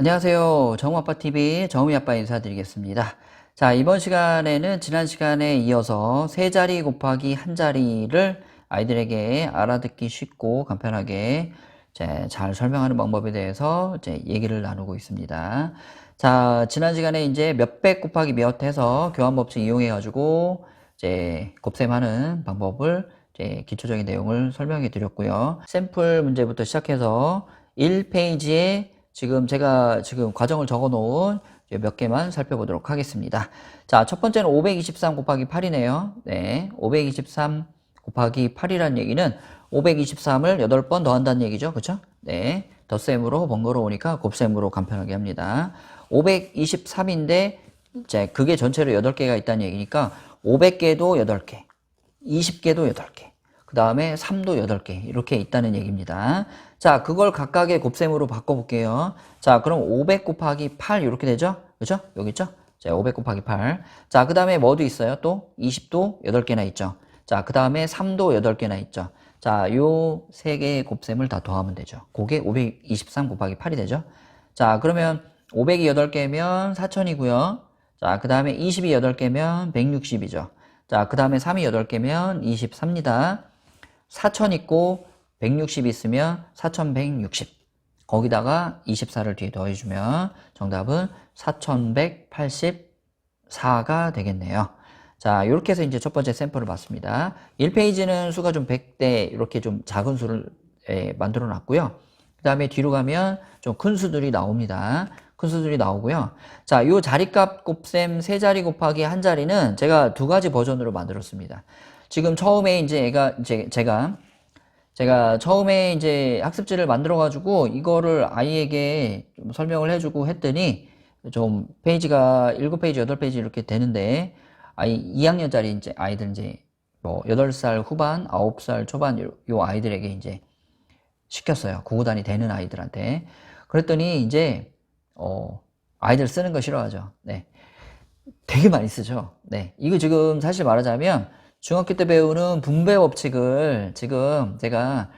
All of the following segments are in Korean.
안녕하세요. 정우아빠TV 정우아빠 인사드리겠습니다. 자, 이번 시간에는 지난 시간에 이어서 세 자리 곱하기 한 자리를 아이들에게 알아듣기 쉽고 간편하게 잘 설명하는 방법에 대해서 얘기를 나누고 있습니다. 자, 지난 시간에 이제 몇백 곱하기 몇 해서 교환 법칙 이용해가지고 이제 곱셈하는 방법을 이제 기초적인 내용을 설명해 드렸고요. 샘플 문제부터 시작해서 1페이지에 지금 제가 지금 과정을 적어 놓은 몇 개만 살펴보도록 하겠습니다. 자, 첫 번째는 523 곱하기 8이네요. 네. 523 곱하기 8이라는 얘기는 523을 8번 더한다는 얘기죠. 그쵸? 네. 덧셈으로 번거로우니까 곱셈으로 간편하게 합니다. 523인데, 이제 그게 전체로 8개가 있다는 얘기니까 500개도 8개, 20개도 8개, 그 다음에 3도 8개 이렇게 있다는 얘기입니다. 자, 그걸 각각의 곱셈으로 바꿔볼게요. 자, 그럼 500 곱하기 8 이렇게 되죠? 그죠? 여기 있죠? 자, 500 곱하기 8. 자, 그 다음에 뭐도 있어요? 또 20도 8개나 있죠? 자, 그 다음에 3도 8개나 있죠? 자, 요 세 개의 곱셈을 다 더하면 되죠. 그게 523 곱하기 8이 되죠? 자, 그러면 500이 8개면 4000이고요. 자, 그 다음에 20이 8개면 160이죠. 자, 그 다음에 3이 8개면 24입니다. 4000 있고 160 있으면 4160. 거기다가 24를 뒤에 더해주면 정답은 4184가 되겠네요. 자, 이렇게 해서 이제 첫 번째 샘플을 봤습니다. 1페이지는 수가 좀 100대 이렇게 좀 작은 수를 예, 만들어 놨고요. 그 다음에 뒤로 가면 좀 큰 수들이 나옵니다. 큰 수들이 나오고요. 자, 요 자리값 곱셈 세 자리 곱하기 한 자리는 제가 두 가지 버전으로 만들었습니다. 지금 처음에 이제 얘가 이제 제가 제가 처음에 이제 학습지를 만들어 가지고 이거를 아이에게 좀 설명을 해주고 했더니 좀 페이지가 7페이지, 8페이지 이렇게 되는데 아이 2학년짜리 이제 아이들 이제 뭐 8살 후반, 9살 초반 요, 요 아이들에게 이제 시켰어요. 구구단이 되는 아이들한테. 그랬더니 이제 어 아이들 쓰는 거 싫어하죠. 네. 되게 많이 쓰죠. 네. 이거 지금 사실 말하자면 중학교 때 배우는 분배 법칙을 지금 제가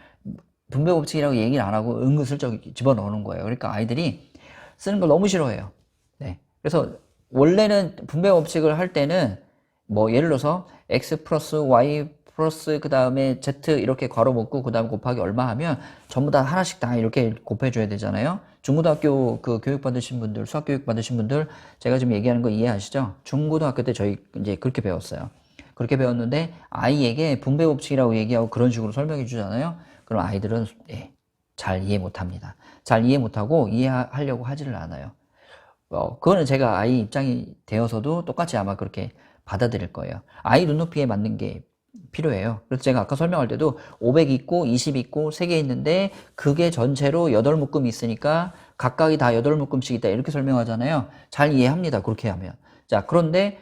분배 법칙이라고 얘기를 안 하고 은근슬쩍 집어넣는 거예요. 그러니까 아이들이 쓰는 걸 너무 싫어해요. 네. 그래서 원래는 분배 법칙을 할 때는 뭐 예를 들어서 x 플러스 y 플러스 그 다음에 z 이렇게 괄호 묶고 그 다음 곱하기 얼마 하면 전부 다 하나씩 다 이렇게 곱해줘야 되잖아요. 중고등학교 그 교육 받으신 분들, 수학 교육 받으신 분들 제가 지금 얘기하는 거 이해하시죠? 중고등학교 때 저희 이제 그렇게 배웠어요. 그렇게 배웠는데 아이에게 분배 법칙이라고 얘기하고 그런 식으로 설명해 주잖아요. 그럼 아이들은 예, 잘 이해 못합니다. 잘 이해 못하고 이해하려고 하지를 않아요. 어, 그거는 제가 아이 입장이 되어서도 똑같이 아마 그렇게 받아들일 거예요. 아이 눈높이에 맞는 게 필요해요. 그래서 제가 아까 설명할 때도 500 있고 20 있고 3개 있는데 그게 전체로 8묶음이 있으니까 각각이 다 8묶음씩 있다 이렇게 설명하잖아요. 잘 이해합니다. 그렇게 하면. 자, 그런데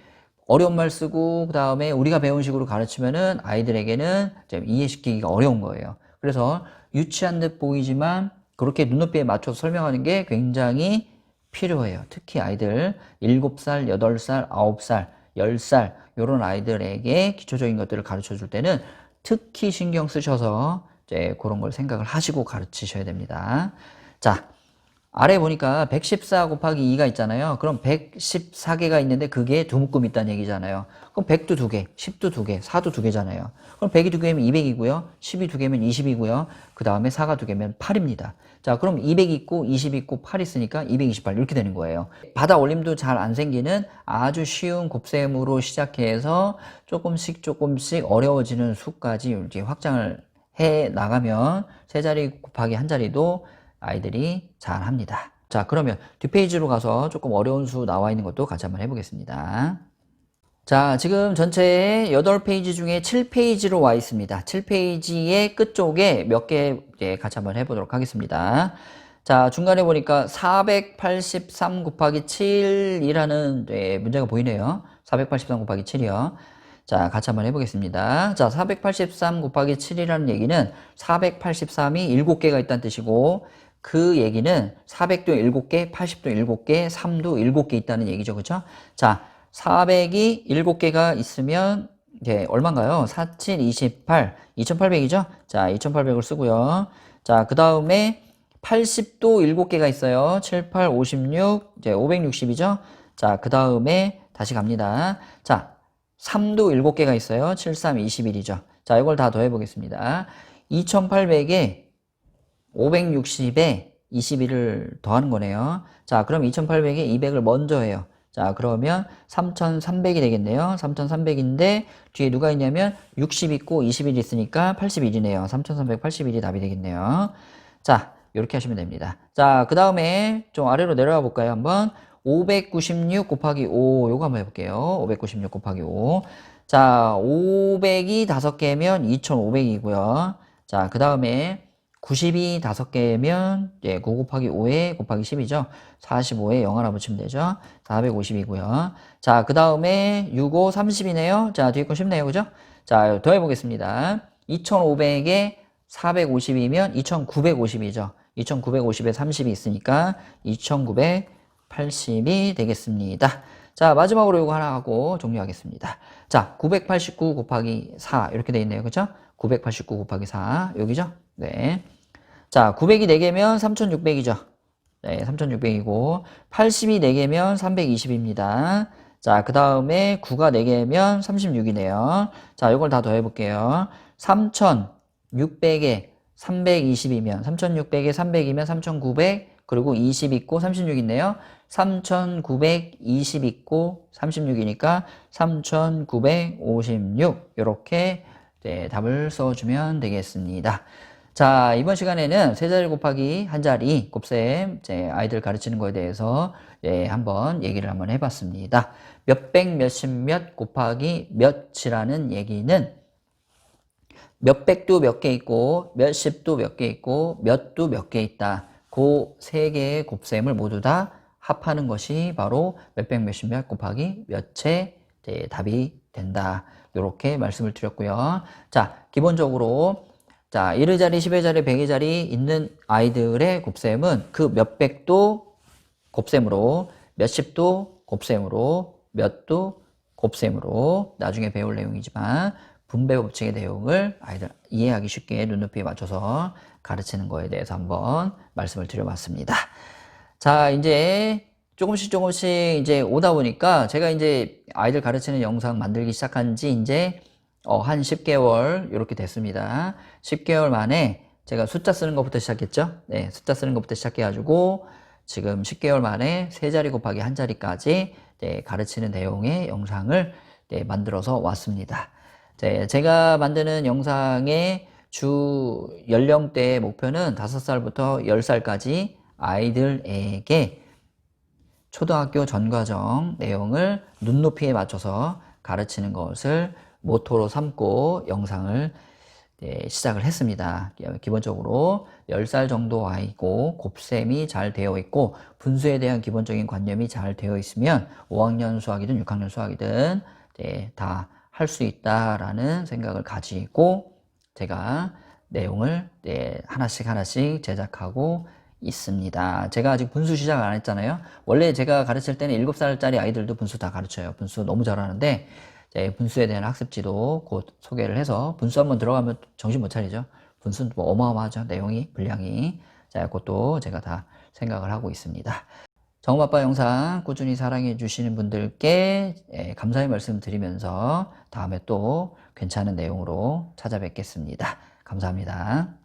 어려운 말 쓰고 그 다음에 우리가 배운 식으로 가르치면은 아이들에게는 이해시키기가 어려운 거예요. 그래서 유치한 듯 보이지만 그렇게 눈높이에 맞춰서 설명하는 게 굉장히 필요해요. 특히 아이들 7살, 8살, 9살, 10살 이런 아이들에게 기초적인 것들을 가르쳐 줄 때는 특히 신경 쓰셔서 이제 그런 걸 생각을 하시고 가르치셔야 됩니다. 자, 아래 보니까 114 곱하기 2가 있잖아요. 그럼 114개가 있는데 그게 두 묶음 있다는 얘기잖아요. 그럼 100도 두 개, 10도 두 개, 4도 두 개잖아요. 그럼 100이 두 개면 200이고요. 10이 두 개면 20이고요. 그 다음에 4가 두 개면 8입니다. 자, 그럼 200 있고 20 있고 8 있으니까 228 이렇게 되는 거예요. 바다 올림도 잘 안 생기는 아주 쉬운 곱셈으로 시작해서 조금씩 조금씩 어려워지는 수까지 이제 확장을 해 나가면 세 자리 곱하기 한 자리도 아이들이 잘 합니다. 자, 그러면 뒷페이지로 가서 조금 어려운 수 나와 있는 것도 같이 한번 해보겠습니다. 자, 지금 전체 8페이지 중에 7페이지로 와 있습니다. 7페이지의 끝쪽에 몇 개 같이 한번 해보도록 하겠습니다. 자, 중간에 보니까 483 곱하기 7이라는 네, 문제가 보이네요. 483 곱하기 7이요. 자, 같이 한번 해보겠습니다. 자, 483 곱하기 7이라는 얘기는 483이 7개가 있다는 뜻이고, 그 얘기는 400도 7개, 80도 7개, 3도 7개 있다는 얘기죠. 그쵸? 자, 400이 7개가 있으면 이제 얼마인가요? 4, 7, 28, 2800이죠? 자, 2800을 쓰고요. 자, 그 다음에 80도 7개가 있어요. 7, 8, 56, 이제 560이죠. 자, 그 다음에 다시 갑니다. 자, 3도 7개가 있어요. 7, 3, 21이죠. 자, 이걸 다 더해 보겠습니다. 2800에 560에 21을 더하는 거네요. 자, 그럼 2800에 200을 먼저 해요. 자, 그러면 3300이 되겠네요. 3300인데 뒤에 누가 있냐면 60 있고 21 있으니까 81이네요. 3381이 답이 되겠네요. 자, 이렇게 하시면 됩니다. 자, 그 다음에 좀 아래로 내려가 볼까요? 한번 596 곱하기 5 요거 한번 해볼게요. 596 곱하기 5. 자, 500이 5개면 2500이고요. 자, 그 다음에 90이 5개면 예, 9 곱하기 5에 곱하기 10이죠. 45에 0 하나 붙이면 되죠. 450이고요. 자, 그 다음에 6, 5, 30이네요. 자, 뒤에 거 쉽네요. 그죠? 자, 더해보겠습니다. 2500에 450이면 2950이죠. 2950에 30이 있으니까 2980이 되겠습니다. 자, 마지막으로 이거 하나 하고 종료하겠습니다. 자, 989 곱하기 4 이렇게 돼 있네요. 그죠? 989 곱하기 4 여기죠? 네. 자, 900이 4개면 3600이죠. 네, 3600이고 80이 4개면 320입니다. 자, 그 다음에 9가 4개면 36이네요. 자, 이걸 다 더해 볼게요. 3600에 320이면 3600에 300이면 3900 그리고 20 있고 36 있네요. 3920 있고 36이니까 3956 이렇게 네, 답을 써주면 되겠습니다. 자, 이번 시간에는 세 자리 곱하기 한 자리 곱셈 제 아이들 가르치는 거에 대해서 예, 한번 얘기를 한번 해봤습니다. 몇백 몇십 몇 곱하기 몇이라는 얘기는 몇백도 몇 개 있고 몇십도 몇 개 있고 몇도 몇 개 있다. 그 세 개의 곱셈을 모두 다 합하는 것이 바로 몇백 몇십 몇 곱하기 몇의 네, 답이 된다. 이렇게 말씀을 드렸고요. 자, 기본적으로 자, 1의 자리, 10의 자리, 100의 자리 있는 아이들의 곱셈은 그 몇백도 곱셈으로, 몇십도 곱셈으로, 몇도 곱셈으로 나중에 배울 내용이지만 분배 법칙의 내용을 아이들 이해하기 쉽게 눈높이에 맞춰서 가르치는 거에 대해서 한번 말씀을 드려봤습니다. 자, 이제 조금씩 조금씩 이제 오다 보니까 제가 이제 아이들 가르치는 영상 만들기 시작한 지 이제 어, 한 10개월 이렇게 됐습니다. 10개월 만에 제가 숫자 쓰는 것부터 시작했죠. 네, 숫자 쓰는 것부터 시작해가지고 지금 10개월 만에 세 자리 곱하기 한 자리까지 네, 가르치는 내용의 영상을 네, 만들어서 왔습니다. 네, 제가 만드는 영상의 주 연령대의 목표는 5살부터 10살까지 아이들에게 초등학교 전과정 내용을 눈높이에 맞춰서 가르치는 것을 모토로 삼고 영상을 네, 시작을 했습니다. 기본적으로 10살 정도 아이고 곱셈이 잘 되어 있고 분수에 대한 기본적인 관념이 잘 되어 있으면 5학년 수학이든 6학년 수학이든 네, 다할 수 있다라는 생각을 가지고 제가 내용을 네, 하나씩 하나씩 제작하고 있습니다. 제가 아직 분수 시작 안 했잖아요. 원래 제가 가르칠 때는 7살짜리 아이들도 분수 다 가르쳐요. 분수 너무 잘하는데 분수에 대한 학습지도 곧 소개를 해서 분수 한번 들어가면 정신 못 차리죠. 분수는 뭐 어마어마하죠. 내용이, 분량이. 자, 그것도 제가 다 생각을 하고 있습니다. 정음아빠 영상 꾸준히 사랑해 주시는 분들께 예, 감사의 말씀 드리면서 다음에 또 괜찮은 내용으로 찾아뵙겠습니다. 감사합니다.